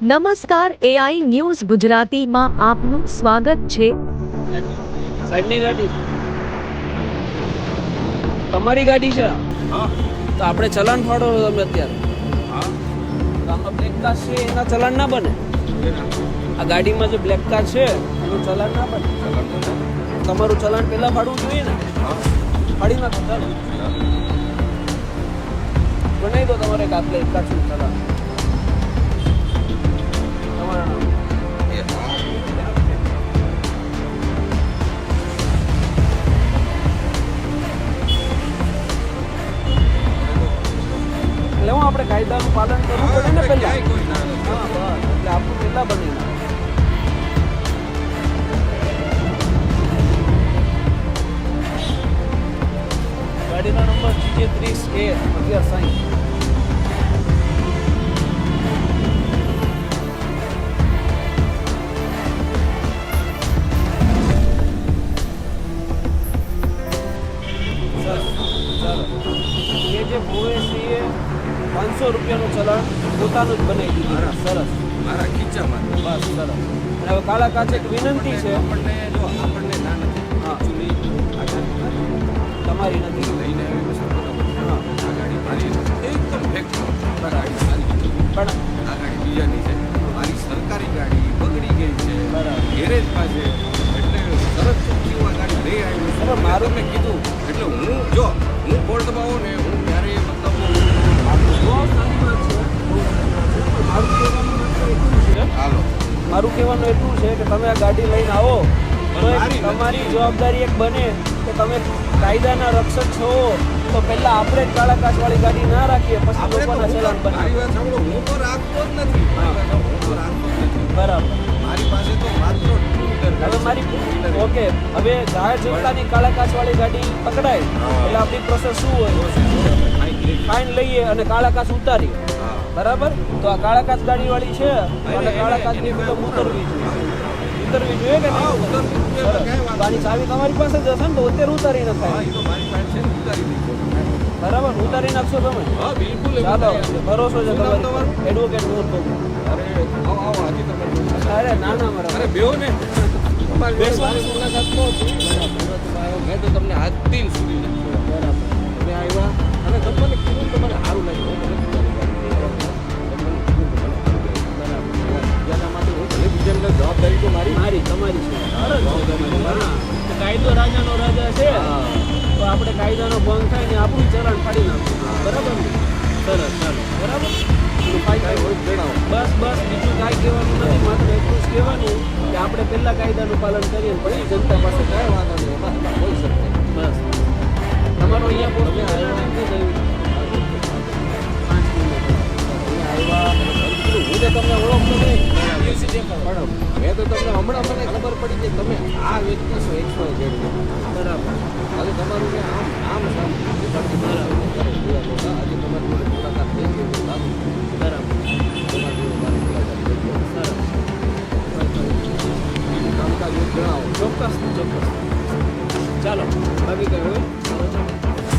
નમસ્કાર AI news ગુજરાતીમાં આપનું સ્વાગત છે. સાહેબની ગાડી. તમારી ગાડી છે? હા. તો આપણે ચલણ ફાડો તમે અત્યારે. હા. તો આપણે બ્લેક કાર્ડ છે એના ચલણ ના બને? આ ગાડીમાં જે બ્લેક કાર્ડ છે એનું ચલણ ના બને? તમારું ચલણ પહેલા ફાડવું જોઈએ ને? હા. ફાડી નાખો ચાલો. બનાવી દો તમારે એક આ બ્લેક કાયદાનું પાલન કરવું પડે ને પહેલા? એટલે આપણું કેટલા બની. ગાડીનો નંબર જીજે ત્રીસ એ અગિયાર સાઠ પાંચસો રૂપિયાનું ચલણ પોતાનું જ બનાવી દીધું. સરસ. મારા ખીચામાં બસ સરસ. અને હવે કાલા કાચે એક વિનંતી છે. આપણને જો આપણને ના નથી હા. તમારી નથી. લઈને આવ્યો છે બરાબર. હા. આ ગાડી મારી એકદમ ગાડી સારી પણ આ ગાડી બીજાની છે. મારી સરકારી ગાડી બગડી ગઈ છે. બરાબર. ગેરેજમાં છે એટલે સરસ ચોખ્ખી ગાડી લઈ આવ્યું. છું મારું- મેં કીધું. એટલે હું જો હું ફોલ્ટમાં દબાવો ને કહેવાનું એટલું છે કે તમે આ ગાડી લઈને આવો. તો. તમારી જવાબદારી એક બને કે તમે કાયદાના રક્ષક છો. તો પહેલા આપણે જ કાળા કાચવાળી ગાડી ના રાખીએ પછી લોકોના ચલાન બનાવીએ હું તો રાખતો જ નથી. મારી વાત સાંભળો, હું તો રાખતો જ નથી. બરાબર. મારી પાસે તો માત્ર હવે મારી ઓકે હવે જાહેર જનતાની કાળા કાચવાળી ગાડી પકડાય. એટલે આપણી પ્રોસેસ શું હોય? ફાઇન લઈએ અને કાળા કાચ ઉતારીએ. બરાબર તો આ કાળા કાચ ગાડીવાળી છે અને કાળા કાચની ફિલ્મ ઉતરવી જોઈએ ઉતરવી જોઈએ કે નહીં આની ચાવી તમારી પાસે જ હશે ને તો અત્યારે ઉતારી નખાય બરાબર ઉતારી નાખશો તમે હા બિલકુલ ચાલો ભરોસો છે તમારી? એડવોકેટ નૂર તો અરે આવો આવો હાજી તમે અરે ના ના મારા અરે બેહો ને તમારી જોડે બેસો. મારી મુલાકાત. તો તમારી છે. કાયદો રાજાનો રાજા છે. તો આપણે કાયદાનો ભંગ થાય ને આપણું ચલણ ફાડી નાખવું. બરાબર ને? સરસ ચાલો બરાબર. બસ બસ. બીજું કાંઈ કહેવાનું નથી. માત્ર એટલું જ કહેવાનું કે આપણે પહેલાં કાયદાનું પાલન કરીએ પછી જનતા પાસે કાંઈ વાંધો નહીં. બસ. તમારો અહીંયા પોસ્ટ પાંચ મેં તો તમને હમણાં મને ખબર પડી કે તમે આ વ્યક્તિ છો એક એકસો અગિયાર બરાબર. હવે તમારું જે આમ આમ સામ આજે તમારી જોડે મુલાકાત થઈ ગઈ બરાબર. તમારી જોડે મારી મુલાકાત થઈ ગઈ. સરસ કામકાજ જણાવો. ચોક્કસ ચોક્કસ. ચાલો બાકી ચાલો ચાલો